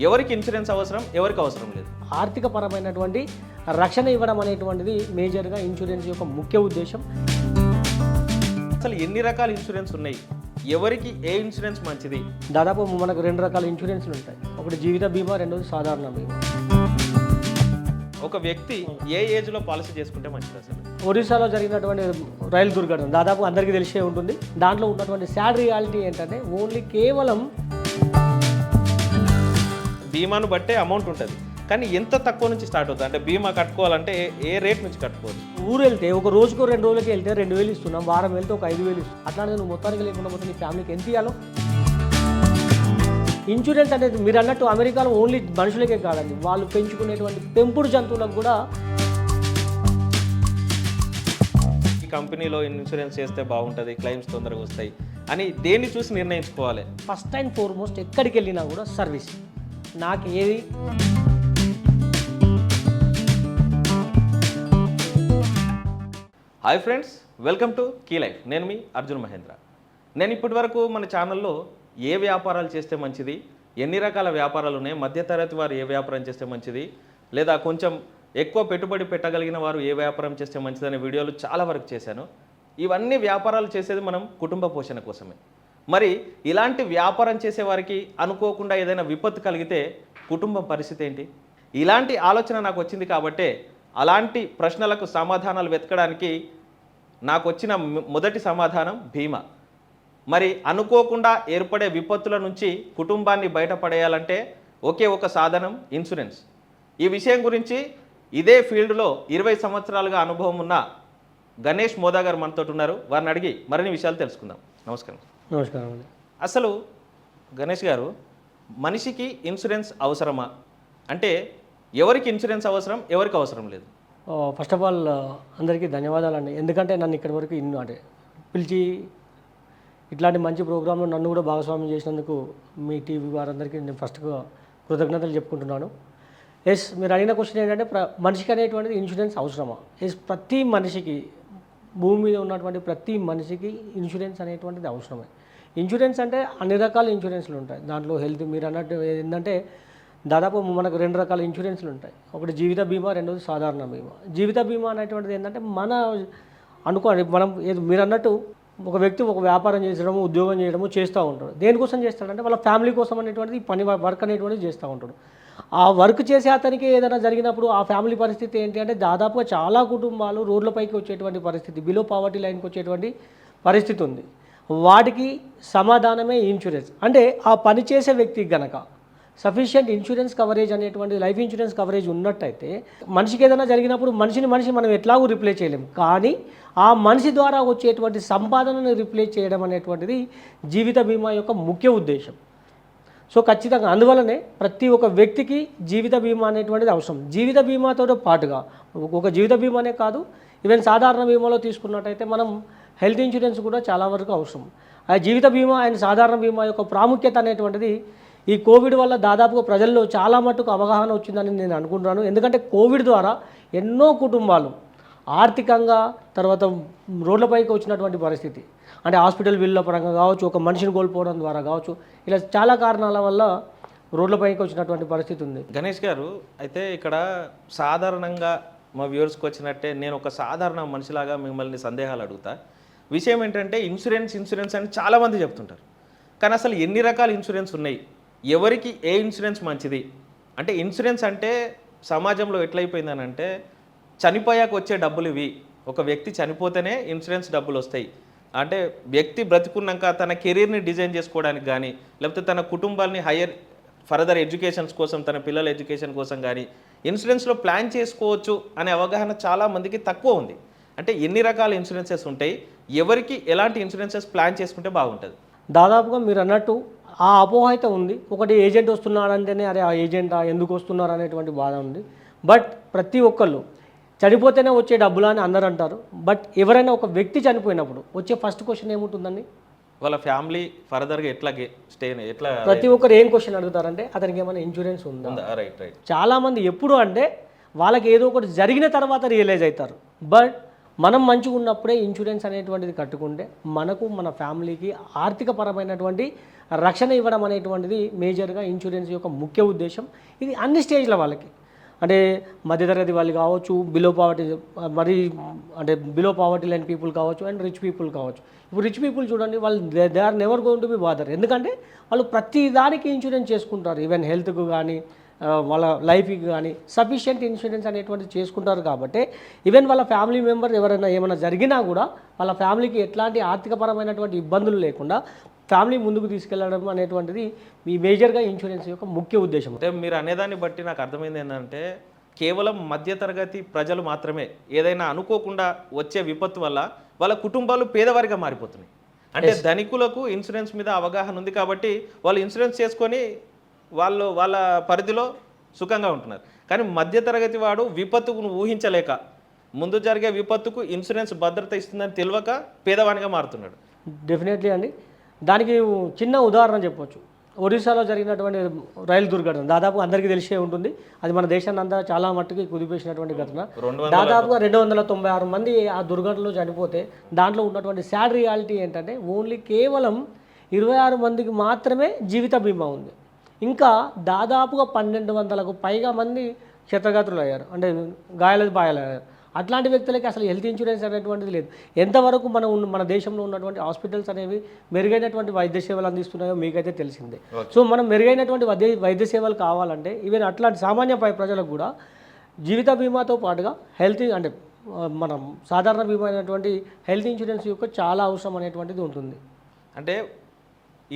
ఎవరికి ఇన్సూరెన్స్ అవసరం ఎవరికి అవసరం లేదు. ఆర్థిక పరమైనటువంటి రక్షణ ఇవ్వడం అనేటువంటిది మేజర్గా ఇన్సూరెన్స్ యొక్క ముఖ్య ఉద్దేశం. అసలు ఎన్ని రకాల ఇన్సూరెన్స్ ఉన్నాయి? ఎవరికి ఏ ఇన్సూరెన్స్ మంచిది? దాదాపు మనకు రెండు రకాల ఇన్సూరెన్స్లు ఉంటాయి. ఒకటి జీవిత బీమా రెండోది సాధారణ బీమా. ఒక వ్యక్తి ఏ ఏజ్లో పాలసీ చేసుకుంటే మంచిది అసలు? ఒరిస్సాలో జరిగినటువంటి రైలు దుర్ఘటన దాదాపు అందరికీ తెలిసే ఉంటుంది. దాంట్లో ఉన్నటువంటి సాడ్ రియాలిటీ ఏంటంటే ఓన్లీ కేవలం బీమాను బట్టే అమౌంట్ ఉంటుంది. కానీ ఎంత తక్కువ నుంచి స్టార్ట్ అవుతుంది? అంటే బీమా కట్టుకోవాలంటే ఏ- రేట్ నుంచి కట్టుకోవచ్చు ఊరు వెళ్తే ఒక రోజుకో రెండు రోజులకి వెళ్తే రెండు వేలు ఇస్తున్నాం వారం వెళ్తే ఒక ఐదు వేలు ఇస్తున్నాం. అట్లానే నువ్వు మొత్తానికి లేకుండా పోతే నీ ఫ్యామిలీకి ఎంత ఇవ్వాలో ఇన్సూరెన్స్ అనేది మీరు అన్నట్టు అమెరికాలో ఓన్లీ మనుషులకే కాదండి. వాళ్ళు పెంచుకునేటువంటి పెంపుడు జంతువులకు కూడా ఈ కంపెనీలో ఇన్సూరెన్స్ చేస్తే బాగుంటుంది క్లెయిమ్స్ తొందరగా వస్తాయి అని దేన్ని చూసి నిర్ణయించుకోవాలి? ఫస్ట్ అండ్ ఫార్మోస్ట్ ఎక్కడికి వెళ్ళినా కూడా సర్వీస్ నాకు ఏది? Hi friends welcome to key life నేను మీ అర్జున్ మహేంద్ర. నేను ఇప్పటి వరకు మన ఛానల్లో ఏ వ్యాపారాలు చేస్తే మంచిది ఎన్ని రకాల వ్యాపారాలు ఉన్నాయి మధ్యతరగతి వారు ఏ వ్యాపారం చేస్తే మంచిది లేదా కొంచెం ఎక్కువ పెట్టుబడి పెట్టగలిగిన వారు ఏ వ్యాపారం చేస్తే మంచిదనే వీడియోలు చాలా వరకు చేశాను. ఇవన్నీ వ్యాపారాలు చేసేది మనం కుటుంబ పోషణ కోసమే. మరి ఇలాంటి వ్యాపారం చేసేవారికి అనుకోకుండా ఏదైనా విపత్తు కలిగితే కుటుంబం పరిస్థితి ఏంటి? ఇలాంటి ఆలోచన నాకు వచ్చింది కాబట్టే అలాంటి ప్రశ్నలకు సమాధానాలు వెతకడానికి నాకు వచ్చిన మొదటి సమాధానం భీమా. మరి అనుకోకుండా ఏర్పడే విపత్తుల నుంచి కుటుంబాన్ని బయటపడేయాలంటే ఒకే ఒక సాధనం ఇన్సూరెన్స్. ఈ విషయం గురించి ఇదే ఫీల్డ్లో ఇరవై సంవత్సరాలుగా అనుభవం ఉన్న గణేష్ మోదా గారు మనతో ఉన్నారు. వారిని అడిగి మరిన్ని విషయాలు తెలుసుకుందాం. నమస్కారం. నమస్కారం అండి. అసలు గణేష్ గారు మనిషికి ఇన్సూరెన్స్ అవసరమా? అంటే ఎవరికి ఇన్సూరెన్స్ అవసరం ఎవరికి అవసరం లేదు? ఫస్ట్ ఆఫ్ ఆల్ అందరికీ ధన్యవాదాలండి. ఎందుకంటే నన్ను ఇక్కడి వరకు ఇన్ని అంటే పిలిచి ఇట్లాంటి మంచి ప్రోగ్రాంలో నన్ను కూడా భాగస్వామ్యం చేసినందుకు మీ టీవీ వారందరికీ నేను ఫస్ట్గా కృతజ్ఞతలు చెప్పుకుంటున్నాను. ఎస్ మీరు అడిగిన క్వశ్చన్ ఏంటంటే ప్ర మనిషికి అనేటువంటిది ఇన్సూరెన్స్ అవసరమా? ఎస్ ప్రతి మనిషికి భూమి మీద ఉన్నటువంటి ప్రతి మనిషికి ఇన్సూరెన్స్ అనేటువంటిది అవసరమే. ఇన్సూరెన్స్ అంటే అన్ని రకాల ఇన్సూరెన్స్లు ఉంటాయి. దాంట్లో హెల్త్ మీరు అన్నట్టు ఏంటంటే దాదాపు మనకు రెండు రకాల ఇన్సూరెన్స్లు ఉంటాయి. ఒకటి జీవిత బీమా రెండోది సాధారణ బీమా. జీవిత బీమా అనేటువంటిది ఏంటంటే మన అనుకోండి మనం ఏదో మీరు అన్నట్టు ఒక వ్యక్తి ఒక వ్యాపారం చేసడము ఉద్యోగం చేయడము చేస్తూ ఉంటాడు. దేనికోసం చేస్తాడంటే వాళ్ళ ఫ్యామిలీ కోసం అనేటువంటిది పని వర్క్ అనేటువంటిది చేస్తూ ఉంటాడు. ఆ వర్క్ చేసే అతనికి ఏదైనా జరిగినప్పుడు ఆ ఫ్యామిలీ పరిస్థితి ఏంటి అంటే దాదాపుగా చాలా కుటుంబాలు రోడ్లపైకి వచ్చేటువంటి పరిస్థితి బిలో పావర్టీ లైన్కి వచ్చేటువంటి పరిస్థితి ఉంది. వాటికి సమాధానమే ఇన్సూరెన్స్ అంటే ఆ పని చేసే వ్యక్తికి గనక సఫిషియంట్ ఇన్సూరెన్స్ కవరేజ్ అనేటువంటి లైఫ్ ఇన్సూరెన్స్ కవరేజ్ ఉన్నట్టయితే మనిషికి ఏదైనా జరిగినప్పుడు మనిషిని మనిషి మనం ఎట్లాగూ రిప్లే చేయలేం కానీ ఆ మనిషి ద్వారా వచ్చేటువంటి సంపాదనను రిప్లేస్ చేయడం అనేటువంటిది జీవిత బీమా యొక్క ముఖ్య ఉద్దేశం. సో ఖచ్చితంగా అందువలనే ప్రతి ఒక్క వ్యక్తికి జీవిత బీమా అనేటువంటిది అవసరం. జీవిత బీమాతో పాటుగా ఒక జీవిత బీమానే కాదు ఈవెన్ సాధారణ బీమాలో తీసుకున్నట్టయితే మనం హెల్త్ ఇన్సూరెన్స్ కూడా చాలా వరకు అవసరం. ఆ జీవిత బీమా అండ్ సాధారణ బీమా యొక్క ప్రాముఖ్యత అనేటువంటిది ఈ కోవిడ్ వల్ల దాదాపుగా ప్రజల్లో చాలా మట్టుకు అవగాహన వచ్చిందని నేను అనుకుంటున్నాను. ఎందుకంటే కోవిడ్ ద్వారా ఎన్నో కుటుంబాలు ఆర్థికంగా తర్వాత రోడ్లపైకి వచ్చినటువంటి పరిస్థితి. అంటే హాస్పిటల్ బిల్లుల పరంగా కావచ్చు ఒక మనిషిని కోల్పోవడం ద్వారా కావచ్చు ఇలా చాలా కారణాల వల్ల రోడ్లపైకి వచ్చినటువంటి పరిస్థితి ఉంది. గణేష్ గారు అయితే ఇక్కడ సాధారణంగా మా వ్యూవర్స్కి వచ్చినట్టే నేను ఒక సాధారణ మనిషిలాగా మిమ్మల్ని సందేహాలు అడుగుతా. విషయం ఏంటంటే ఇన్సూరెన్స్ ఇన్సూరెన్స్ అని చాలామంది చెప్తుంటారు. కానీ అసలు ఎన్ని రకాల ఇన్సూరెన్స్ ఉన్నాయి? ఎవరికి ఏ ఇన్సూరెన్స్ మంచిది? అంటే ఇన్సూరెన్స్ అంటే సమాజంలో ఎట్లయిపోయిందని అంటే చనిపోయాక వచ్చే డబ్బులు ఇవి. ఒక వ్యక్తి చనిపోతేనే ఇన్సూరెన్స్ డబ్బులు వస్తాయి. అంటే వ్యక్తి బ్రతుకున్నాక తన కెరీర్ని డిజైన్ చేసుకోవడానికి కానీ లేకపోతే తన కుటుంబాన్ని హయ్యర్ ఫర్దర్ ఎడ్యుకేషన్స్ కోసం తన పిల్లల ఎడ్యుకేషన్ కోసం కానీ ఇన్సూరెన్స్లో ప్లాన్ చేసుకోవచ్చు అనే అవగాహన చాలా మందికి తక్కువ ఉంది. అంటే ఎన్ని రకాల ఇన్సూరెన్సెస్ ఉంటాయి ఎవరికి ఎలాంటి ఇన్సూరెన్సెస్ ప్లాన్ చేసుకుంటే బాగుంటుంది? దాదాపుగా మీరు అన్నట్టు ఆ అపోహ అయితే ఉంది. ఒకటి ఏజెంట్ వస్తున్నాడంటేనే అరే ఆ ఏజెంట్ ఎందుకు వస్తున్నారు అనేటువంటి బాధ ఉంది. బట్ ప్రతి ఒక్కళ్ళు చనిపోతేనే వచ్చే డబ్బులు అని అందరు అంటారు. బట్ ఎవరైనా ఒక వ్యక్తి చనిపోయినప్పుడు వచ్చే ఫస్ట్ క్వశ్చన్ ఏముంటుందండి? వాళ్ళ ఫ్యామిలీ ఫర్దర్గా ఎట్లా స్టే ఎట్లా ప్రతి ఒక్కరు ఏం క్వశ్చన్ అడుగుతారంటే అతనికి ఏమైనా ఇన్సూరెన్స్ ఉందా? ఉందా? Right right. చాలామంది ఎప్పుడు అంటే వాళ్ళకి ఏదో ఒకటి జరిగిన తర్వాత రియలైజ్ అవుతారు. బట్ మనం మంచిగా ఉన్నప్పుడే ఇన్సూరెన్స్ అనేటువంటిది కట్టుకుంటే మనకు మన ఫ్యామిలీకి ఆర్థిక పరమైనటువంటి రక్షణ ఇవ్వడం అనేటువంటిది మేజర్గా ఇన్సూరెన్స్ యొక్క ముఖ్య ఉద్దేశం. ఇది అన్ని స్టేజ్ల వాళ్ళకి. అంటే మధ్యతరగతి వాళ్ళు కావచ్చు బిలో పావర్టీ మరి అంటే బిలో పావర్టీ లైన్ పీపుల్ కావచ్చు అండ్ రిచ్ పీపుల్ కావచ్చు. ఇప్పుడు రిచ్ పీపుల్ చూడండి వాళ్ళు they are never going to be bother ఎందుకంటే వాళ్ళు ప్రతి దానికి ఇన్సూరెన్స్ చేసుకుంటారు. ఈవెన్ హెల్త్కు కానీ వాళ్ళ లైఫ్కి కానీ సఫిషియెంట్ ఇన్సూరెన్స్ అనేటువంటిది చేసుకుంటారు కాబట్టి ఈవెన్ వాళ్ళ ఫ్యామిలీ మెంబర్ ఎవరైనా ఏమైనా జరిగినా కూడా వాళ్ళ ఫ్యామిలీకి ఎట్లాంటి ఆర్థికపరమైనటువంటి ఇబ్బందులు లేకుండా ఫ్యామిలీ ముందుకు తీసుకెళ్ళడం అనేటువంటిది ఈ మేజర్గా ఇన్సూరెన్స్ యొక్క ముఖ్య ఉద్దేశం. అంటే మీరు అనేదాన్ని బట్టి నాకు అర్థమైంది ఏంటంటే కేవలం మధ్యతరగతి ప్రజలు మాత్రమే ఏదైనా అనుకోకుండా వచ్చే విపత్తు వల్ల వాళ్ళ కుటుంబాలు పేదవారిగా మారిపోతున్నాయి. అంటే ధనికులకు ఇన్సూరెన్స్ మీద అవగాహన ఉంది కాబట్టి వాళ్ళు ఇన్సూరెన్స్ చేసుకొని వాళ్ళు వాళ్ళ పరిధిలో సుఖంగా ఉంటున్నారు. కానీ మధ్యతరగతి వాడు విపత్తుకు ఊహించలేక ముందు జరిగే విపత్తుకు ఇన్సూరెన్స్ భద్రత ఇస్తుందని తెలియక పేదవానిగా మారుతున్నాడు. డెఫినెట్లీ అండి. దానికి చిన్న ఉదాహరణ చెప్పొచ్చు. ఒరిస్సాలో జరిగినటువంటి రైలు దుర్ఘటన దాదాపు అందరికీ తెలిసే ఉంటుంది. అది మన దేశాన్ని అంతా చాలా మట్టుకి కుదిపేసినటువంటి ఘటన. దాదాపుగా రెండు వందల తొంభై ఆరు మంది ఆ దుర్ఘటనలో చనిపోతే దాంట్లో ఉన్నటువంటి సాడ్ రియాలిటీ ఏంటంటే ఓన్లీ కేవలం ఇరవై ఆరు మందికి మాత్రమే జీవిత బీమా ఉంది. ఇంకా దాదాపుగా పన్నెండు వందలకు పైగా మంది క్షతగాత్రులు అయ్యారు. అంటే గాయాల బాయాలయ్యారు అట్లాంటి వ్యక్తులకి అసలు హెల్త్ ఇన్సూరెన్స్ అనేటువంటిది లేదు. ఎంతవరకు మన ఉన్న మన దేశంలో ఉన్నటువంటి హాస్పిటల్స్ అనేవి మెరుగైనటువంటి వైద్య సేవలు అందిస్తున్నాయో మీకైతే తెలిసిందే. సో మనం మెరుగైనటువంటి వైద్య వైద్య సేవలు కావాలంటే ఈవెన్ అట్లాంటి సామాన్య పై ప్రజలకు కూడా జీవిత బీమాతో పాటుగా హెల్త్ అంటే మనం సాధారణ బీమా అయినటువంటి హెల్త్ ఇన్సూరెన్స్ యొక్క చాలా అవసరం అనేటువంటిది ఉంటుంది. అంటే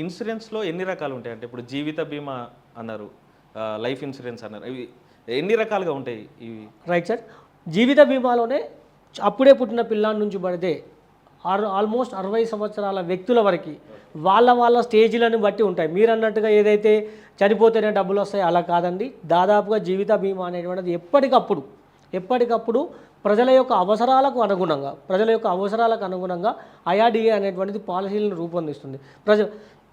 ఇన్సూరెన్స్లో ఎన్ని రకాలు ఉంటాయి అంటే ఇప్పుడు జీవిత బీమా అన్నారు లైఫ్ ఇన్సూరెన్స్ అన్నారు. ఇవి ఎన్ని రకాలుగా ఉంటాయి ఇవి? Right sir. జీవిత బీమాలోనే అప్పుడే పుట్టిన పిల్లాడి నుంచి పడితే ఆరు ఆల్మోస్ట్ అరవై సంవత్సరాల వ్యక్తుల వరకు వాళ్ళ వాళ్ళ స్టేజీలను బట్టి ఉంటాయి. మీరు అన్నట్టుగా ఏదైతే చనిపోతేనే డబ్బులు వస్తాయి అలా కాదండి. దాదాపుగా జీవిత బీమా అనేటువంటిది ఎప్పటికప్పుడు ఎప్పటికప్పుడు ప్రజల యొక్క అవసరాలకు అనుగుణంగా ప్రజల యొక్క అవసరాలకు అనుగుణంగా ఐఆర్డిఏ అనేటువంటిది పాలసీలను రూపొందిస్తుంది. ప్రజ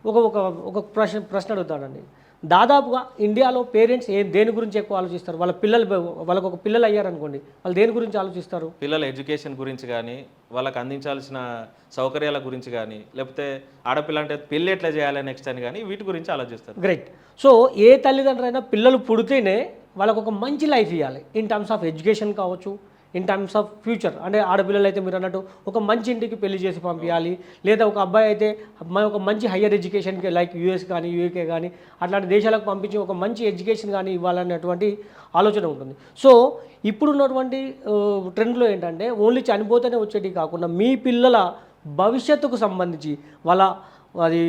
ఒక ఒక ఒక ప్రశ్న ప్రశ్న అడుగుతాడండి దాదాపుగా ఇండియాలో పేరెంట్స్ ఏ దేని గురించి ఎక్కువ ఆలోచిస్తారు? వాళ్ళ పిల్లలు వాళ్ళకు ఒక పిల్లలు అయ్యారనుకోండి వాళ్ళు దేని గురించి ఆలోచిస్తారు? పిల్లల ఎడ్యుకేషన్ గురించి కానీ వాళ్ళకి అందించాల్సిన సౌకర్యాల గురించి కానీ లేకపోతే ఆడపిల్ల అంటే పెళ్ళి ఎట్లా చేయాలి నెక్స్ట్ అని కానీ వీటి గురించి ఆలోచిస్తారు. గ్రేట్ సో ఏ తల్లిదండ్రులైనా పిల్లలు పుడితేనే వాళ్ళకు ఒక మంచి లైఫ్ ఇవ్వాలి ఇన్ టర్మ్స్ ఆఫ్ ఎడ్యుకేషన్ కావచ్చు ఇన్ టర్మ్స్ ఆఫ్ ఫ్యూచర్ అంటే ఆడపిల్లలు అయితే మీరు అన్నట్టు ఒక మంచి ఇంటికి పెళ్ళి చేసి పంపించాలి. లేదా ఒక అబ్బాయి అయితే ఒక మంచి హయ్యర్ ఎడ్యుకేషన్కి లైక్ యూఎస్ కానీ యూకే కానీ అట్లాంటి దేశాలకు పంపించి ఒక మంచి ఎడ్యుకేషన్ కానీ ఇవ్వాలనేటువంటి ఆలోచన ఉంటుంది. సో ఇప్పుడున్నటువంటి ట్రెండ్లో ఏంటంటే ఓన్లీ చనిపోతేనే వచ్చేటివి కాకుండా మీ పిల్లల భవిష్యత్తుకు సంబంధించి వాళ్ళ అది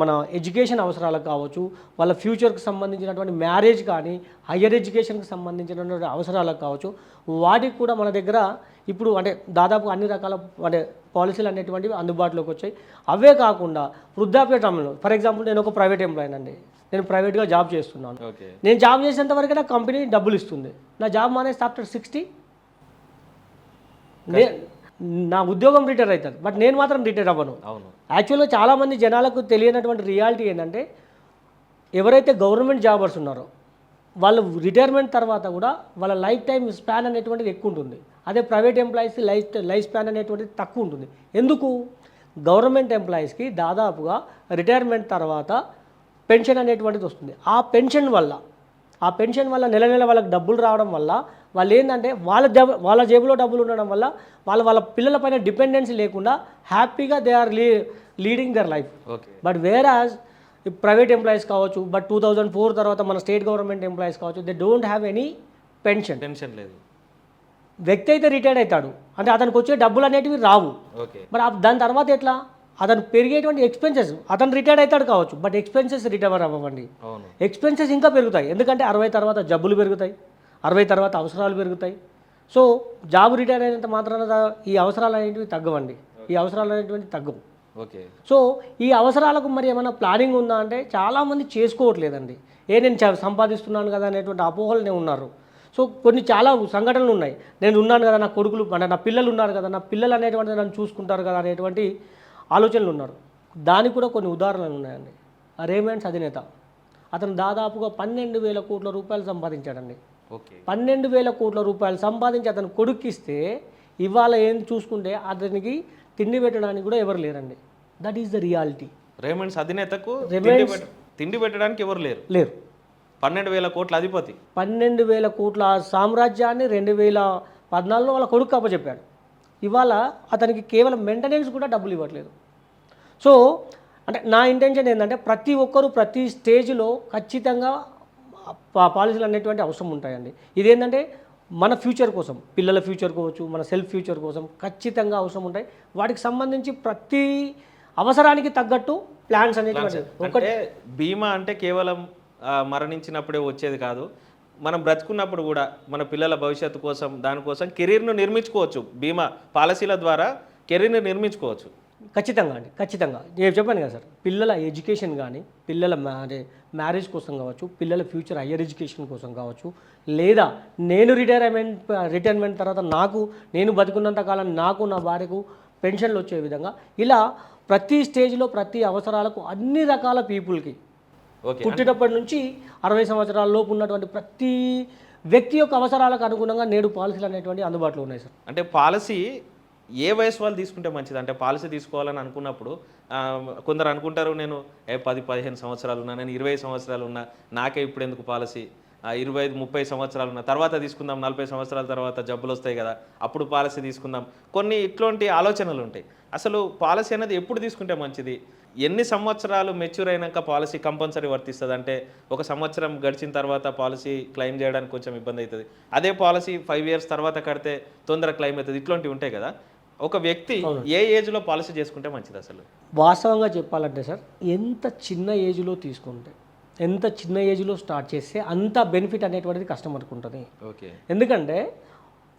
మన ఎడ్యుకేషన్ అవసరాలకు కావచ్చు వాళ్ళ ఫ్యూచర్కి సంబంధించినటువంటి మ్యారేజ్ కానీ హయ్యర్ ఎడ్యుకేషన్కి సంబంధించినటువంటి అవసరాలకు కావచ్చు వాటికి కూడా మన దగ్గర ఇప్పుడు అంటే దాదాపు అన్ని రకాల అంటే పాలసీలు అనేటువంటివి అందుబాటులోకి వచ్చాయి. అవే కాకుండా వృద్ధాప్య టైంలో ఫర్ ఎగ్జాంపుల్ నేను ఒక ప్రైవేట్ ఎంప్లాయీ అండి. నేను ప్రైవేట్గా జాబ్ చేస్తున్నాను. నేను జాబ్ చేసేంత వరకు నా కంపెనీ డబ్బులు ఇస్తుంది. నా జాబ్ మానేస్తే ఆఫ్టర్ సిక్స్టీ? నే ఉద్యోగం రిటైర్ అవుతుంది. బట్ నేను మాత్రం రిటైర్ అవ్వను. అవును. యాక్చువల్గా చాలామంది జనాలకు తెలియనటువంటి రియాలిటీ ఏంటంటే ఎవరైతే గవర్నమెంట్ జాబర్స్ ఉన్నారో వాళ్ళు రిటైర్మెంట్ తర్వాత కూడా వాళ్ళ లైఫ్ టైం స్పాన్ అనేటువంటిది ఎక్కువ ఉంటుంది. అదే private employees life life span అనేటువంటిది తక్కువ ఉంటుంది. ఎందుకు? గవర్నమెంట్ ఎంప్లాయీస్కి దాదాపుగా రిటైర్మెంట్ తర్వాత పెన్షన్ అనేటువంటిది వస్తుంది. ఆ పెన్షన్ వల్ల ఆ పెన్షన్ వల్ల నెల నెల వాళ్ళకి డబ్బులు రావడం వల్ల వాళ్ళు ఏంటంటే వాళ్ళ జబ వాళ్ళ జేబులో డబ్బులు ఉండడం వల్ల వాళ్ళ వాళ్ళ పిల్లలపైన డిపెండెన్సీ లేకుండా హ్యాపీగా they are lee leading their life. Okay. But whereas private employees కావచ్చు బట్ టూ థౌజండ్ ఫోర్ తర్వాత మన స్టేట్ గవర్నమెంట్ ఎంప్లాయీస్ కావచ్చు they don't have any pension. Tension లేదు. వ్యక్తి అయితే రిటైర్డ్ అవుతాడు అంటే అతనికి వచ్చే డబ్బులు అనేటివి రావు. మరి ఆ- దాని తర్వాత ఎట్లా? అతను పెరిగేటువంటి ఎక్స్పెన్సెస్ అతను రిటైర్డ్ అవుతాడు కావచ్చు బట్ ఎక్స్పెన్సెస్ రిటైర్ అవ్వండి ఎక్స్పెన్సెస్ ఇంకా పెరుగుతాయి. ఎందుకంటే అరవై తర్వాత జబ్బులు పెరుగుతాయి. అరవై తర్వాత అవసరాలు పెరుగుతాయి. సో జాబ్ రిటైర్ అయినంత మాత్రాన ఈ అవసరాలు అనేటివి తగ్గవండి. ఈ అవసరాలు అనేటువంటి తగ్గవు. ఓకే. సో ఈ అవసరాలకు మరి ఏమైనా ప్లానింగ్ ఉందా అంటే చాలామంది చేసుకోవట్లేదండి. ఏ నేను సంపాదిస్తున్నాను కదా అనేటువంటి అపోహలనే ఉన్నారు. సో కొన్ని చాలా సంఘటనలు ఉన్నాయి. నేను ఉన్నాను కదా నా కొడుకులు అంటే నా పిల్లలు ఉన్నారు కదా నా పిల్లలు అనేటువంటి నన్ను చూసుకుంటారు కదా అనేటువంటి ఆలోచనలు ఉన్నారు. దానికి కూడా కొన్ని ఉదాహరణలు ఉన్నాయండి. రేమండ్స్ అధినేత. అతను దాదాపుగా పన్నెండు వేల కోట్ల రూపాయలు సంపాదించాడండి. పన్నెండు వేల కోట్ల రూపాయలు సంపాదించి అతను కొడుక్కిస్తే ఇవాళ ఏం చూసుకుంటే అతనికి తిండి పెట్టడానికి కూడా ఎవరు లేరండి. That is the reality Raymonds అధినేతకు తిండి పెట్టడానికి ఎవరు లేరు? లేరు. పన్నెండు వేల కోట్ల అధిపతి. పన్నెండు వేల కోట్ల సామ్రాజ్యాన్ని రెండు వేల పద్నాలుగులో వాళ్ళ కొడుకు అప్పచెప్పాడు. ఇవాళ అతనికి కేవలం మెయింటెనెన్స్ కూడా డబ్బులు ఇవ్వట్లేదు. సో అంటే నా ఇంటెన్షన్ ఏంటంటే ప్రతి ఒక్కరూ ప్రతి స్టేజ్లో ఖచ్చితంగా పాలసీలు అనేటువంటి అవసరం ఉంటాయండి. ఇదేంటంటే మన ఫ్యూచర్ కోసం పిల్లల ఫ్యూచర్ కావచ్చు మన సెల్ఫ్ ఫ్యూచర్ కోసం ఖచ్చితంగా అవసరం ఉంటాయి. వాటికి సంబంధించి ప్రతి అవసరానికి తగ్గట్టు ప్లాన్స్ అనేటువంటి అంటే బీమా అంటే కేవలం మరణించినప్పుడే వచ్చేది కాదు. మనం బ్రతుకున్నప్పుడు కూడా మన పిల్లల భవిష్యత్తు కోసం దానికోసం కెరీర్ను నిర్మించుకోవచ్చు. బీమా పాలసీల ద్వారా కెరీర్ని నిర్మించుకోవచ్చు. ఖచ్చితంగా అండి ఖచ్చితంగా. నేను చెప్పాను కదా సార్ పిల్లల ఎడ్యుకేషన్ కానీ పిల్లల మ్యారే మ్యారేజ్ కోసం కావచ్చు పిల్లల ఫ్యూచర్ హయ్యర్ ఎడ్యుకేషన్ కోసం కావచ్చు లేదా నేను రిటైర్మెంట్ రిటైర్మెంట్ తర్వాత నాకు నేను బతుకున్నంత కాలం నాకు నా భార్యకు పెన్షన్లు వచ్చే విధంగా ఇలా ప్రతి స్టేజ్లో ప్రతి అవసరాలకు అన్ని రకాల పీపుల్కి పుట్టినప్పటి నుంచి అరవై సంవత్సరాల లోపు ఉన్నటువంటి ప్రతి వ్యక్తి యొక్క అవసరాలకు అనుగుణంగా నేడు పాలసీలు అనేటువంటి అందుబాటులో ఉన్నాయి సార్. అంటే పాలసీ ఏ వయసు వాళ్ళు తీసుకుంటే మంచిది? అంటే పాలసీ తీసుకోవాలని అనుకున్నప్పుడు కొందరు అనుకుంటారు నేను ఏ పది పదిహేను సంవత్సరాలు ఉన్నా నేను ఇరవై సంవత్సరాలు ఉన్నా నాకే ఇప్పుడు ఎందుకు పాలసీ? ఇరవై ఐదు ముప్పై సంవత్సరాలు ఉన్నా తర్వాత తీసుకుందాం నలభై సంవత్సరాల తర్వాత జబ్బులు వస్తాయి కదా అప్పుడు పాలసీ తీసుకుందాం. కొన్ని ఇట్లాంటి ఆలోచనలు ఉంటాయి. అసలు పాలసీ అనేది ఎప్పుడు తీసుకుంటే మంచిది? ఎన్ని సంవత్సరాలు మెచ్యూర్ అయినాక పాలసీ కంపల్సరీ వర్తిస్తుంది? అంటే ఒక సంవత్సరం గడిచిన తర్వాత పాలసీ క్లెయిమ్ చేయడానికి కొంచెం ఇబ్బంది అవుతుంది. అదే పాలసీ ఫైవ్ ఇయర్స్ తర్వాత కడితే తొందర క్లెయిమ్ అవుతుంది. ఇట్లాంటివి ఉంటాయి కదా. ఒక వ్యక్తి ఏ ఏజ్లో పాలసీ చేసుకుంటే మంచిది అసలు? వాస్తవంగా చెప్పాలంటే సార్ ఎంత చిన్న ఏజ్లో తీసుకుంటే ఎంత చిన్న ఏజ్లో స్టార్ట్ చేస్తే అంత బెనిఫిట్ అనేటువంటిది కస్టమర్కి ఉంటుంది. ఓకే. ఎందుకంటే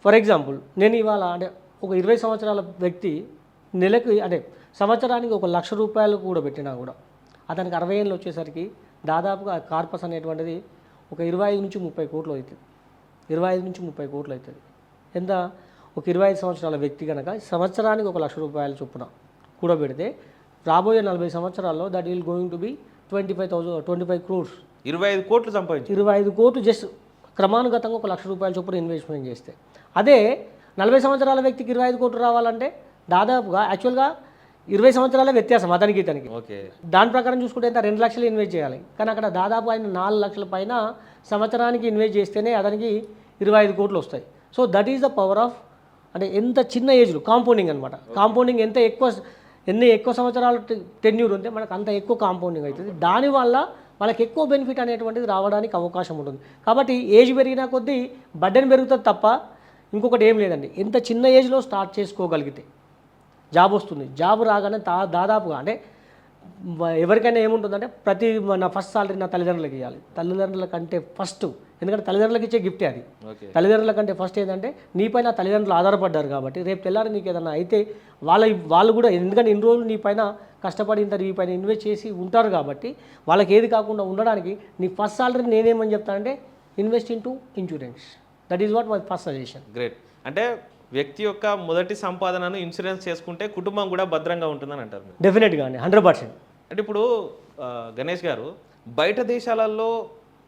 ఫర్ ఎగ్జాంపుల్ నేను ఇవాళ అంటే ఒక ఇరవై సంవత్సరాల వ్యక్తి నెలకు అంటే సంవత్సరానికి ఒక లక్ష రూపాయలు కూడా పెట్టినా కూడా అతనికి అరవై ఏళ్ళు వచ్చేసరికి దాదాపుగా కార్పస్ అనేటువంటిది ఒక ఇరవై ఐదు నుంచి ముప్పై కోట్లు అవుతుంది. ఇరవై ఐదు నుంచి ముప్పై కోట్లు అవుతుంది. ఎంత? ఒక ఇరవై ఐదు సంవత్సరాల వ్యక్తి కనుక సంవత్సరానికి ఒక లక్ష రూపాయల చొప్పున కూడబెడితే రాబోయే నలభై సంవత్సరాల్లో that will going to be twenty five thousand twenty five crores ఇరవై ఐదు కోట్లు సంపాదించు. ఇరవై ఐదు కోట్లు జస్ట్ క్రమానుగతంగా ఒక లక్ష రూపాయల చొప్పున ఇన్వెస్ట్మెంట్ చేస్తే. అదే నలభై సంవత్సరాల వ్యక్తికి ఇరవై ఐదు కోట్లు రావాలంటే దాదాపుగా యాక్చువల్గా ఇరవై సంవత్సరాల వ్యత్యాసం అతనికి ఇతనికి. ఓకే. దాని ప్రకారం చూసుకుంటే ఎంత? రెండు లక్షలు ఇన్వెస్ట్ చేయాలి. కానీ అక్కడ దాదాపు ఆయన నాలుగు లక్షల పైన సంవత్సరానికి ఇన్వెస్ట్ చేస్తేనే అతనికి ఇరవై ఐదు కోట్లు వస్తాయి. So that is the power of అంటే ఎంత చిన్న ఏజ్లో కాంపౌండింగ్ అనమాట కాంపౌండింగ్ ఎంత ఎక్కువ ఎన్ని ఎక్కువ సంవత్సరాలు టెన్యూర్ ఉంటే మనకు అంత ఎక్కువ కాంపౌండింగ్ అవుతుంది. దానివల్ల వాళ్ళకి ఎక్కువ బెనిఫిట్ అనేటువంటిది రావడానికి అవకాశం ఉంటుంది. కాబట్టి ఏజ్ పెరిగినా కొద్దీ బడ్డెన్ పెరుగుతుంది తప్ప ఇంకొకటి ఏం లేదండి. ఎంత చిన్న ఏజ్లో స్టార్ట్ చేసుకోగలిగితే జాబ్ వస్తుంది. జాబ్ రాగానే దా దాదాపుగా అంటే ఎవరికైనా ఏముంటుందంటే ప్రతి నా ఫస్ట్ సాలరీ నా తల్లిదండ్రులకు ఇవ్వాలి తల్లిదండ్రుల కంటే ఫస్ట్ ఎందుకంటే తల్లిదండ్రులకు ఇచ్చే గిఫ్టే అది. తల్లిదండ్రుల కంటే ఫస్ట్ ఏంటంటే నీపైన తల్లిదండ్రులు ఆధారపడ్డారు కాబట్టి రేపు తెల్లారి నీకు ఏదైనా అయితే వాళ్ళ వాళ్ళు కూడా ఎందుకంటే ఇన్ని రోజులు నీ పైన కష్టపడి ఇంత నీ పైన ఇన్వెస్ట్ చేసి ఉంటారు కాబట్టి వాళ్ళకి ఏది కాకుండా ఉండడానికి నీ ఫస్ట్ సాలరీ నేనేమని చెప్తానంటే invest into insurance. That is what my first suggestion. Great. అంటే వ్యక్తి యొక్క మొదటి సంపాదనను ఇన్సూరెన్స్ చేసుకుంటే కుటుంబం కూడా భద్రంగా ఉంటుందని అంటారు డెఫినెట్గా అండి. Hundred percent. అంటే ఇప్పుడు గణేష్ గారు బయట దేశాలలో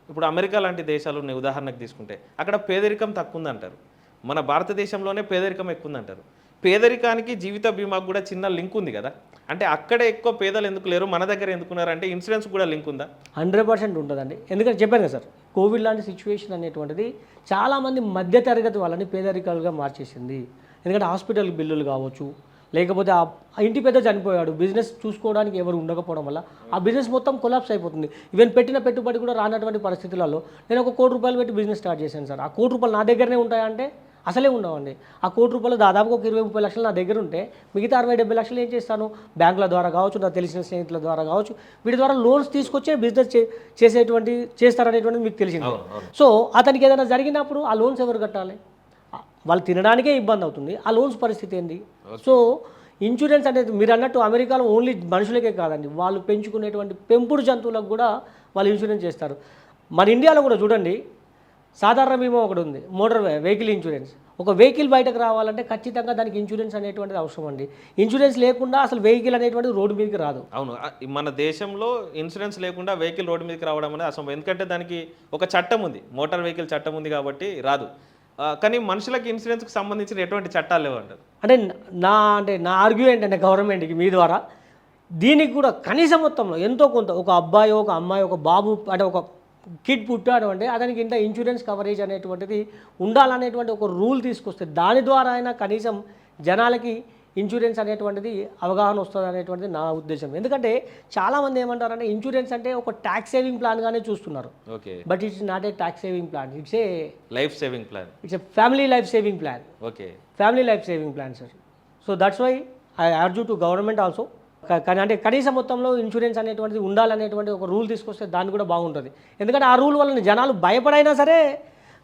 ఇప్పుడు అమెరికా లాంటి దేశాలు ఉన్నాయి ఉదాహరణకు తీసుకుంటే. అక్కడ పేదరికం తక్కువ ఉందంటారు మన భారతదేశంలోనే పేదరికం ఎక్కువ ఉందంటారు పేదరికానికి జీవిత బీమాకు కూడా చిన్న లింక్ ఉంది కదా. అంటే అక్కడ ఎక్కువ పేదలు ఎందుకు లేరు మన దగ్గర ఎందుకున్నారు అంటే ఇన్సూరెన్స్ కూడా లింక్ ఉందా? హండ్రెడ్ పర్సెంట్ ఉంటుందండి. ఎందుకంటే చెప్పాను కదా సార్ కోవిడ్ లాంటి సిచ్యువేషన్ అనేటువంటిది చాలామంది మధ్యతరగతి వాళ్ళని పేదరికాలుగా మార్చేసింది. ఎందుకంటే హాస్పిటల్ బిల్లులు కావచ్చు లేకపోతే ఆ ఇంటి పెద్ద చనిపోయాడు. బిజినెస్ చూసుకోవడానికి ఎవరు ఉండకపోవడం వల్ల ఆ బిజినెస్ మొత్తం కొలాప్స్ అయిపోతుంది. ఈవెన్ పెట్టిన పెట్టుబడి కూడా రానటువంటి పరిస్థితులలో నేను ఒక కోటి రూపాయలు పెట్టి బిజినెస్ స్టార్ట్ చేశాను సార్. ఆ కోటి రూపాయలు నా దగ్గరనే ఉంటాయంటే అసలే ఉండవండి. ఆ కోటి రూపాయలు దాదాపుగా ఒక ఇరవై ముప్పై లక్షలు నా దగ్గర ఉంటే మిగతా అరవై డెబ్బై లక్షలు ఏం చేస్తాను? బ్యాంకుల ద్వారా కావచ్చు నాకు తెలిసిన స్నేహితుల ద్వారా కావచ్చు వీటి ద్వారా లోన్స్ తీసుకొచ్చే బిజినెస్ చేసేటువంటి చేస్తారనేటువంటిది మీకు తెలిసింది. సో అతనికి ఏదైనా జరిగినప్పుడు ఆ లోన్స్ ఎవరు కట్టాలి? వాళ్ళు తినడానికే ఇబ్బంది అవుతుంది. ఆ లోన్స్ పరిస్థితి ఏంది? సో ఇన్సూరెన్స్ అనేది మీరు అన్నట్టు అమెరికాలో ఓన్లీ మనుషులకే కాదండి. వాళ్ళు పెంచుకునేటువంటి పెంపుడు జంతువులకు కూడా వాళ్ళు ఇన్సూరెన్స్ చేస్తారు. మన ఇండియాలో కూడా చూడండి సాధారణ బీమా ఒకటి ఉంది మోటార్ వెహికల్ ఇన్సూరెన్స్ ఒక వెహికల్ బయటకు రావాలంటే ఖచ్చితంగా దానికి ఇన్సూరెన్స్ అనేటువంటిది అవసరం అండి. ఇన్సూరెన్స్ లేకుండా అసలు వెహికల్ అనేటువంటిది రోడ్డు మీదకి రాదు. అవును. మన దేశంలో ఇన్సూరెన్స్ లేకుండా వెహికల్ రోడ్డు మీదకి రావడం అనేది అసలు ఎందుకంటే దానికి ఒక చట్టం ఉంది మోటార్ వెహికల్ చట్టం ఉంది కాబట్టి రాదు. కానీ మనుషులకి ఇన్సూరెన్స్కి సంబంధించిన ఎటువంటి చట్టాలు లేవు అంటే నా అంటే నా ఆర్గ్యూ ఏంటంటే గవర్నమెంట్కి మీ ద్వారా దీనికి కూడా కనీస మొత్తంలో ఎంతో కొంత ఒక అబ్బాయి ఒక అమ్మాయి ఒక బాబు అంటే ఒక కిడ్ పుట్టాడు అంటే అతనికి ఇంత ఇన్సూరెన్స్ కవరేజ్ అనేటువంటిది ఉండాలనేటువంటి ఒక రూల్ తీసుకొస్తే దాని ద్వారా అయినా కనీసం జనాలకి ఇన్సూరెన్స్ అనేటువంటిది అవగాహన వస్తుంది అనేటువంటిది నా ఉద్దేశం. ఎందుకంటే చాలామంది ఏమంటారంటే ఇన్సూరెన్స్ అంటే ఒక ట్యాక్స్ సేవింగ్ ప్లాన్గానే చూస్తున్నారు. Okay. But it's not a tax saving plan it's a life saving plan it's a family life saving plan okay family life saving plan sir so that's why I urge to government also కానీ అంటే కనీస మొత్తంలో insurance అనేటువంటిది ఉండాలనేటువంటి ఒక rule తీసుకొస్తే దాన్ని కూడా బాగుంటుంది. ఎందుకంటే ఆ రూల్ వలన జనాలు భయపడైనా సరే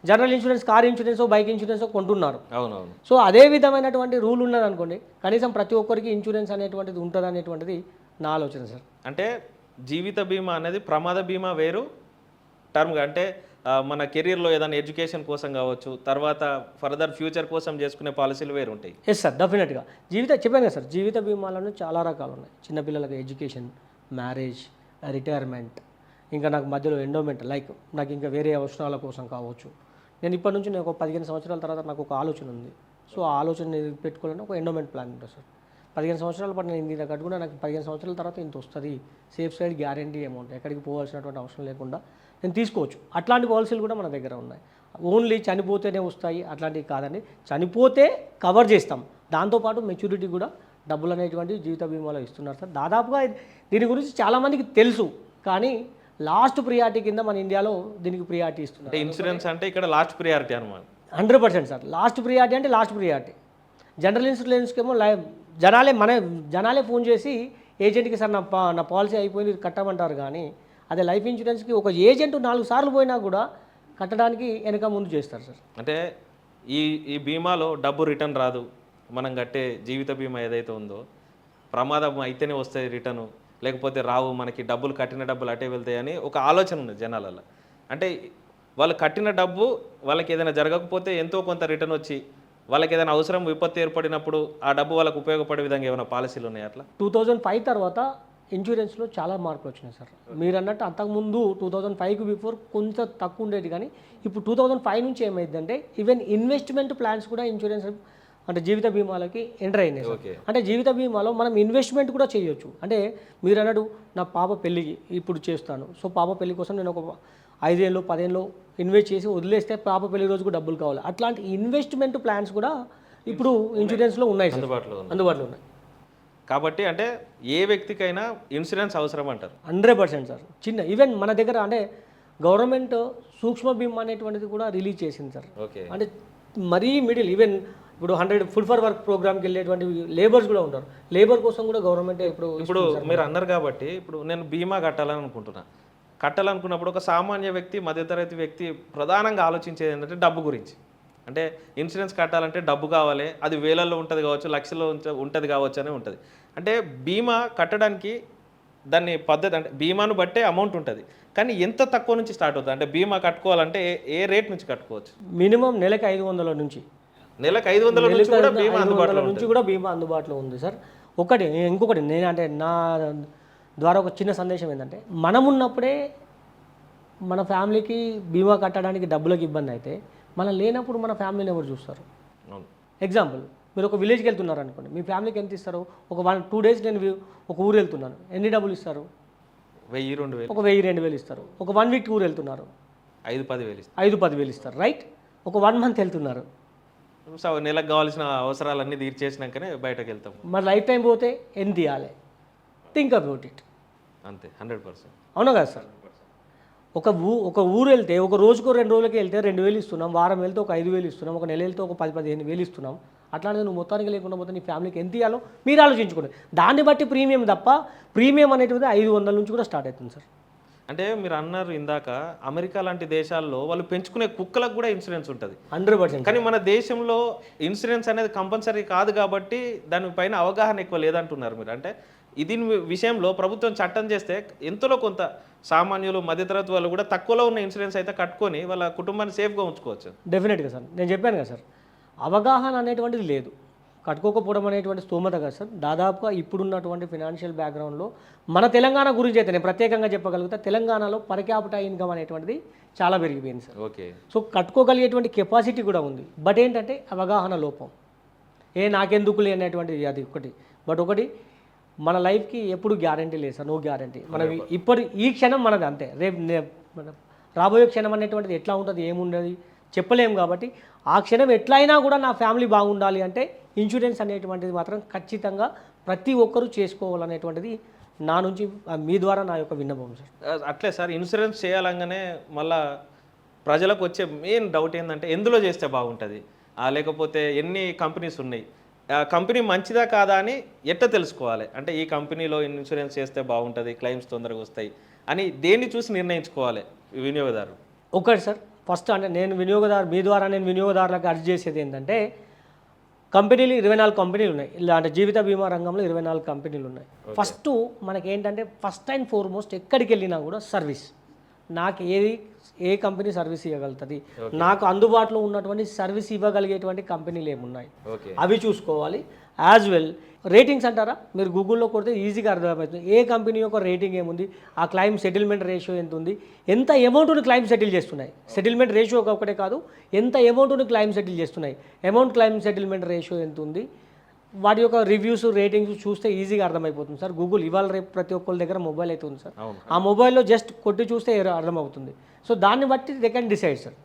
general insurance car insurance bike insurance కొంటున్నారు. అవునవును. సో అదే విధమైనటువంటి రూల్ ఉన్నది అనుకోండి కనీసం ప్రతి ఒక్కరికి ఇన్సూరెన్స్ అనేటువంటిది ఉంటుంది అనేటువంటిది నా ఆలోచన సార్. అంటే జీవిత బీమా అనేది ప్రమాద బీమా వేరు టర్మ్ అంటే మన కెరీర్లో ఏదైనా ఎడ్యుకేషన్ కోసం కావచ్చు తర్వాత ఫర్దర్ ఫ్యూచర్ కోసం చేసుకునే పాలసీలు వేరు ఉంటాయి. ఎస్ సార్ డెఫినెట్గా జీవిత చెప్పాను కదా సార్ జీవిత బీమాలను చాలా రకాలు ఉన్నాయి. చిన్నపిల్లలకి ఎడ్యుకేషన్ మ్యారేజ్ రిటైర్మెంట్ ఇంకా నాకు మధ్యలో ఎండోమెంట్ లైక్ నాకు ఇంకా వేరే అవసరాల కోసం కావచ్చు. నేను ఇప్పటి నుంచి నేను ఒక పదిహేను సంవత్సరాల తర్వాత నాకు ఒక ఆలోచన ఉంది. సో ఆ ఆలోచన నేను పెట్టుకోవాలని ఒక ఎండోమెంట్ ప్లాన్ ఉంటుంది సార్. పదిహేను సంవత్సరాల పాటు నేను ఇంత కట్టుకున్నా నాకు పదిహేను సంవత్సరాల తర్వాత ఇంత వస్తుంది. సేఫ్ సైడ్ గ్యారంటీ అమౌంట్ ఎక్కడికి పోవాల్సినటువంటి అవసరం లేకుండా నేను తీసుకోవచ్చు. అట్లాంటి పాలసీలు కూడా మన దగ్గర ఉన్నాయి. ఓన్లీ చనిపోతేనే వస్తాయి అట్లాంటివి కాదండి. చనిపోతే కవర్ చేస్తాం. దాంతోపాటు మెచ్యూరిటీ కూడా డబ్బులు అనేటువంటి జీవిత బీమాలో ఇస్తున్నారు సార్. దాదాపుగా దీని గురించి చాలామందికి తెలుసు. కానీ లాస్ట్ ప్రియారిటీ కింద మన ఇండియాలో దీనికి ప్రియారిటీ ఇస్తున్నారు. అంటే ఇన్సూరెన్స్ అంటే ఇక్కడ లాస్ట్ ప్రియారిటీ అనమాట hundred percent sir. Last priority అంటే లాస్ట్ ప్రియారిటీ. జనరల్ ఇన్సూరెన్స్కి ఏమో లై జనాలే మన జనాలే ఫోన్ చేసి ఏజెంట్కి సార్ నా పా నా పాలసీ అయిపోయింది కట్టమంటారు కానీ అదే లైఫ్ ఇన్సూరెన్స్కి ఒక ఏజెంట్ నాలుగు సార్లు పోయినా కూడా కట్టడానికి వెనక ముందు చేస్తారు సార్. అంటే ఈ ఈ బీమాలో డబ్బు రిటర్న్ రాదు. మనం కట్టే జీవిత బీమా ఏదైతే ఉందో ప్రమాదం అయితేనే వస్తాయి రిటర్న్. లేకపోతే రావు మనకి డబ్బులు కట్టిన డబ్బులు అటే వెళ్తాయని ఒక ఆలోచన ఉంది జనాలలో. అంటే వాళ్ళు కట్టిన డబ్బు వాళ్ళకి ఏదైనా జరగకపోతే ఎంతో కొంత రిటర్న్ వచ్చి వాళ్ళకి ఏదైనా అవసరం విపత్తు ఏర్పడినప్పుడు ఆ డబ్బు వాళ్ళకు ఉపయోగపడే విధంగా ఏమైనా పాలసీలు ఉన్నాయి అట్లా? టూ థౌజండ్ ఫైవ్ తర్వాత ఇన్సూరెన్స్లో చాలా మార్పులు వచ్చినాయి సార్. మీరు అన్నట్టు అంతకుముందు టూ థౌజండ్ ఫైవ్కి బిఫోర్ కొంచెం తక్కువ ఉండేది కానీ ఇప్పుడు టూ థౌజండ్ ఫైవ్ నుంచి ఏమైందంటే ఈవెన్ ఇన్వెస్ట్మెంట్ ప్లాన్స్ కూడా ఇన్సూరెన్స్ అంటే జీవిత బీమాలకి ఎంటర్ అయినాయి అంటే జీవిత బీమాలో మనం ఇన్వెస్ట్మెంట్ కూడా చేయొచ్చు. అంటే మీరు అన్నట్టు నా పాప పెళ్ళికి ఇప్పుడు చేస్తాను. సో పాప పెళ్ళి కోసం నేను ఒక ఐదేళ్ళు పదేళ్ళు ఇన్వెస్ట్ చేసి వదిలేస్తే పాప పెళ్ళి రోజుకు డబ్బులు కావాలి. అట్లాంటి ఇన్వెస్ట్మెంట్ ప్లాన్స్ కూడా ఇప్పుడు ఇన్సూరెన్స్లో ఉన్నాయి అందుబాటులో అందుబాటులో ఉన్నాయి. కాబట్టి అంటే ఏ వ్యక్తికైనా ఇన్సూరెన్స్ అవసరం అంటారు. Hundred percent sir. చిన్న ఈవెన్ మన దగ్గర అంటే గవర్నమెంట్ సూక్ష్మ బీమా అనేటువంటిది కూడా రిలీజ్ చేసింది సార్. ఓకే. అంటే మరీ మిడిల్ ఈవెన్ ఇప్పుడు హండ్రెడ్ ఫుల్ ఫర్ వర్క్ ప్రోగ్రామ్కి వెళ్ళేటువంటి లేబర్స్ కూడా ఉంటారు. లేబర్ కోసం కూడా గవర్నమెంట్ ఇప్పుడు ఇప్పుడు మీరు అన్నారు కాబట్టి ఇప్పుడు నేను బీమా కట్టాలని అనుకుంటున్నా. కట్టాలనుకున్నప్పుడు ఒక సామాన్య వ్యక్తి మధ్యతరగతి వ్యక్తి ప్రధానంగా ఆలోచించేది ఏంటంటే డబ్బు గురించి. అంటే ఇన్సూరెన్స్ కట్టాలంటే డబ్బు కావాలి అది వేలల్లో ఉంటుంది కావచ్చు లక్షల్లో ఉంటుంది కావచ్చు అని ఉంటుంది. అంటే బీమా కట్టడానికి దాన్ని పద్ధతి అంటే బీమాను బట్టే అమౌంట్ ఉంటుంది. కానీ ఎంత తక్కువ నుంచి స్టార్ట్ అవుతుంది? అంటే బీమా కట్టుకోవాలంటే ఏ- ఏ రేట్ నుంచి కట్టుకోవచ్చు? మినిమం నెలకి ఐదు వందల నుంచి. నెలకు ఐదు వందల నుంచి కూడా బీమా అందుబాటులో నుంచి కూడా బీమా అందుబాటులో ఉంది సార్. ఒకటి ఇంకొకటి నేను అంటే నా ద్వారా ఒక చిన్న సందేశం ఏంటంటే మనం ఉన్నప్పుడే మన ఫ్యామిలీకి బీమా కట్టడానికి డబ్బులకు ఇబ్బంది అయితే మనం లేనప్పుడు మన ఫ్యామిలీని ఎవరు చూస్తారు? ఎగ్జాంపుల్ మీరు ఒక విలేజ్కి వెళ్తున్నారు అనుకోండి మీ ఫ్యామిలీకి ఎంత ఇస్తారు? ఒక వన్ టూ డేస్ నేను ఒక ఊరు వెళ్తున్నాను ఎన్ని డబ్బులు ఇస్తారు? వెయ్యి రెండు వేలు. ఒక వెయ్యి రెండు వేలు ఇస్తారు. ఒక వన్ వీక్ ఊరు వెళ్తున్నారు. ఐదు పది వేలు ఐదు పది వేలు ఇస్తారు రైట్? ఒక వన్ మంత్ వెళ్తున్నారు. సో నెలకు కావాల్సిన అవసరాలన్నీ తీర్చేసినాకనే బయటకు వెళ్తాం మరి లైఫ్ టైం పోతే ఎంత ఇవ్వాలి థింక్ అబౌట్ ఇట్ అంతే హండ్రెడ్ పర్సెంట్. అవునా కదా సార్? ఒక ఊ ఒక ఊరు వెళ్తే ఒక రోజుకో రెండు రోజులకి వెళ్తే రెండు వేలు ఇస్తున్నాం వారం వెళ్తే ఒక ఐదు వేలు ఇస్తున్నాం ఒక నెల వెళ్తే ఒక పది పదిహేను వేలు ఇస్తున్నాం. అట్లాంటిది నువ్వు మొత్తానికి లేకుండా పోతే నీ ఫ్యామిలీకి ఎంత ఇవ్వాలో మీరు ఆలోచించుకోండి. దాన్ని బట్టి ప్రీమియం తప్ప ప్రీమియం అనేటిది ఐదు వందల నుంచి కూడా స్టార్ట్ అవుతుంది సార్. అంటే మీరు అన్నారు ఇందాక అమెరికా లాంటి దేశాల్లో వాళ్ళు పెంచుకునే కుక్కలకు కూడా ఇన్సూరెన్స్ ఉంటుంది. హండ్రెడ్ పర్సెంట్ కానీ మన దేశంలో ఇన్సూరెన్స్ అనేది కంపల్సరీ కాదు కాబట్టి దానిపైన అవగాహన ఎక్కువ లేదంటున్నారు మీరు. అంటే ఇది విషయంలో ప్రభుత్వం చట్టం చేస్తే ఎంతలో కొంత సామాన్యులు మధ్యతరగతి వాళ్ళు కూడా తక్కువలో ఉన్న ఇన్సూరెన్స్ అయితే కట్టుకొని వాళ్ళ కుటుంబాన్ని సేఫ్గా ఉంచుకోవచ్చు. డెఫినెట్గా సార్. నేను చెప్పాను కదా సార్. అవగాహన అనేటువంటిది లేదు. కట్టుకోకపోవడం అనేటువంటి స్తోమత కదా సార్. దాదాపుగా ఇప్పుడున్నటువంటి ఫినాన్షియల్ బ్యాక్గ్రౌండ్లో మన తెలంగాణ గురించి అయితే నేను ప్రత్యేకంగా చెప్పగలుగుతా. తెలంగాణలో పర్ క్యాపిటల్ ఇన్కమ్ అనేటువంటిది చాలా పెరిగిపోయింది సార్. ఓకే. సో కట్టుకోగలిగేటువంటి కెపాసిటీ కూడా ఉంది. బట్ ఏంటంటే అవగాహన లోపం. ఏ నాకెందుకులే అనేటువంటిది అది ఒకటి. బట్ ఒకటి మన లైఫ్కి ఎప్పుడు గ్యారంటీ లేదు సార్. నో గ్యారంటీ మన ఇప్పుడు ఈ క్షణం మనది అంతే. రేపు రాబోయే క్షణం అనేటువంటిది ఎట్లా ఉంటుంది ఏముండదు? చెప్పలేము కాబట్టి ఆ క్షణం ఎట్లయినా కూడా నా ఫ్యామిలీ బాగుండాలి అంటే ఇన్సూరెన్స్ అనేటువంటిది మాత్రం ఖచ్చితంగా ప్రతి ఒక్కరూ చేసుకోవాలనేటువంటిది నా నుంచి మీ ద్వారా నా యొక్క విన్నపం సార్. అట్లే సార్ ఇన్సూరెన్స్ చేయాలంగానే మళ్ళా ప్రజలకు వచ్చే మెయిన్ డౌట్ ఏంటంటే ఎందులో చేస్తే బాగుంటుంది? లేకపోతే ఎన్ని కంపెనీస్ ఉన్నాయి? ఆ కంపెనీ మంచిదా కాదా అని ఎట్ట తెలుసుకోవాలి? అంటే ఈ కంపెనీలో ఇన్సూరెన్స్ చేస్తే బాగుంటుంది క్లెయిమ్స్ తొందరగా వస్తాయి అని దేన్ని చూసి నిర్ణయించుకోవాలి వినియోగదారు? ఒకటి సార్ ఫస్ట్ అంటే నేను వినియోగదారు మీ ద్వారా నేను వినియోగదారులకు అర్జీ చేసేది ఏంటంటే కంపెనీలు ఇరవై నాలుగు కంపెనీలు ఉన్నాయి. ఇలా అంటే జీవిత బీమా రంగంలో ఇరవై నాలుగు కంపెనీలు ఉన్నాయి. ఫస్ట్ మనకి ఏంటంటే ఫస్ట్ అండ్ ఫార్మోస్ట్ ఎక్కడికి వెళ్ళినా కూడా సర్వీస్. నాకు ఏది ఏ కంపెనీ సర్వీస్ ఇవ్వగలుగుతుంది? నాకు అందుబాటులో ఉన్నటువంటి సర్వీస్ ఇవ్వగలిగేటువంటి కంపెనీలు ఏమున్నాయి? అవి చూసుకోవాలి. యాజ్ వెల్ రేటింగ్స్ అంటారా? మీరు గూగుల్లో కొడితే ఈజీగా అర్థమవుతుంది ఏ కంపెనీ యొక్క రేటింగ్ ఏముంది? ఆ క్లైమ్ సెటిల్మెంట్ రేషియో ఎంత ఉంది ఎంత అమౌంట్ని క్లైమ్ సెటిల్ చేస్తున్నాయి సెటిల్మెంట్ రేషియో ఒకటే కాదు. ఎంత అమౌంట్ని క్లైమ్ సెటిల్ చేస్తున్నాయి? అమౌంట్ క్లైమ్ సెటిల్మెంట్ రేషియో ఎంత ఉంది వాటి యొక్క రివ్యూస్ రేటింగ్స్ చూస్తే ఈజీగా అర్థమైపోతుంది సార్. గూగుల్ ఇవాళ రేపు ప్రతి ఒక్కరి దగ్గర మొబైల్ అయితే ఉంది సార్. ఆ మొబైల్లో జస్ట్ కొట్టి చూస్తే అర్థమవుతుంది. సో దాన్ని బట్టి దే కెన్ డిసైడ్ సార్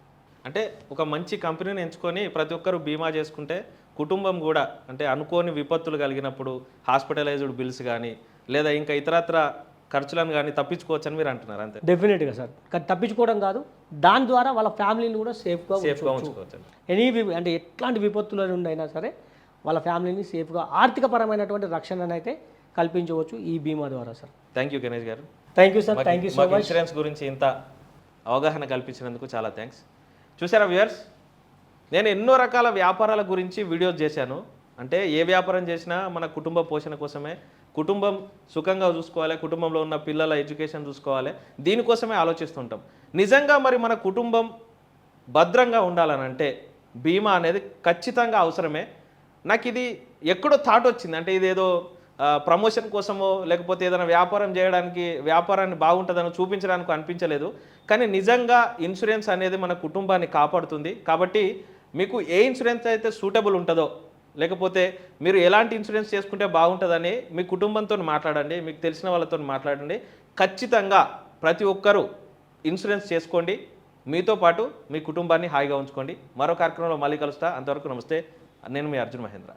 అంటే ఒక మంచి కంపెనీని ఎంచుకొని ప్రతి ఒక్కరు బీమా చేసుకుంటే కుటుంబం కూడా అంటే అనుకోని విపత్తులు కలిగినప్పుడు హాస్పిటలైజ్డ్ బిల్స్ కానీ లేదా ఇంకా ఇతరత్ర ఖర్చులను కానీ తప్పించుకోవచ్చని మీరు అంటున్నారు అంతే? డెఫినెట్గా సార్. కానీ తప్పించుకోవడం కాదు దాని ద్వారా వాళ్ళ ఫ్యామిలీని కూడా సేఫ్గా సేఫ్గా ఉంచుకోవచ్చు. ఎనీ అంటే ఎట్లాంటి విపత్తుల నుండి అయినా సరే వాళ్ళ ఫ్యామిలీని సేఫ్గా ఆర్థికపరమైనటువంటి రక్షణను అయితే కల్పించవచ్చు ఈ బీమా ద్వారా sir. Thank you Ganesh garu. Thank you sir thank you so మాకు ఇన్సూరెన్స్ గురించి ఇంత అవగాహన కల్పించినందుకు చాలా థ్యాంక్స్ చూసారా వ్యూయర్స్ నేను ఎన్నో రకాల వ్యాపారాల గురించి వీడియోస్ చేశాను. అంటే ఏ వ్యాపారం చేసినా మన కుటుంబ పోషణ కోసమే. కుటుంబం సుఖంగా చూసుకోవాలి కుటుంబంలో ఉన్న పిల్లల ఎడ్యుకేషన్ చూసుకోవాలి. దీనికోసమే ఆలోచిస్తుంటాం. నిజంగా మరి మన కుటుంబం భద్రంగా ఉండాలనంటే బీమా అనేది ఖచ్చితంగా అవసరమే. నాకు ఇది ఎక్కడో థాట్ వచ్చింది. అంటే ఇదేదో ప్రమోషన్ కోసమో లేకపోతే ఏదైనా వ్యాపారం చేయడానికి వ్యాపారాన్ని బాగుంటుందని చూపించడానికి అనిపించలేదు. కానీ నిజంగా ఇన్సూరెన్స్ అనేది మన కుటుంబాన్ని కాపాడుతుంది. కాబట్టి మీకు ఏ ఇన్సూరెన్స్ అయితే సూటబుల్ ఉంటుందో లేకపోతే మీరు ఎలాంటి ఇన్సూరెన్స్ చేసుకుంటే బాగుంటుందని మీ కుటుంబంతో మాట్లాడండి మీకు తెలిసిన వాళ్ళతో మాట్లాడండి. ఖచ్చితంగా ప్రతి ఒక్కరూ ఇన్సూరెన్స్ చేసుకోండి. మీతో పాటు మీ కుటుంబాన్ని హాయిగా ఉంచుకోండి. మరో కార్యక్రమంలో మళ్ళీ కలుస్తా. అంతవరకు నమస్తే. నేను మీ అర్జున్ మహేంద్ర.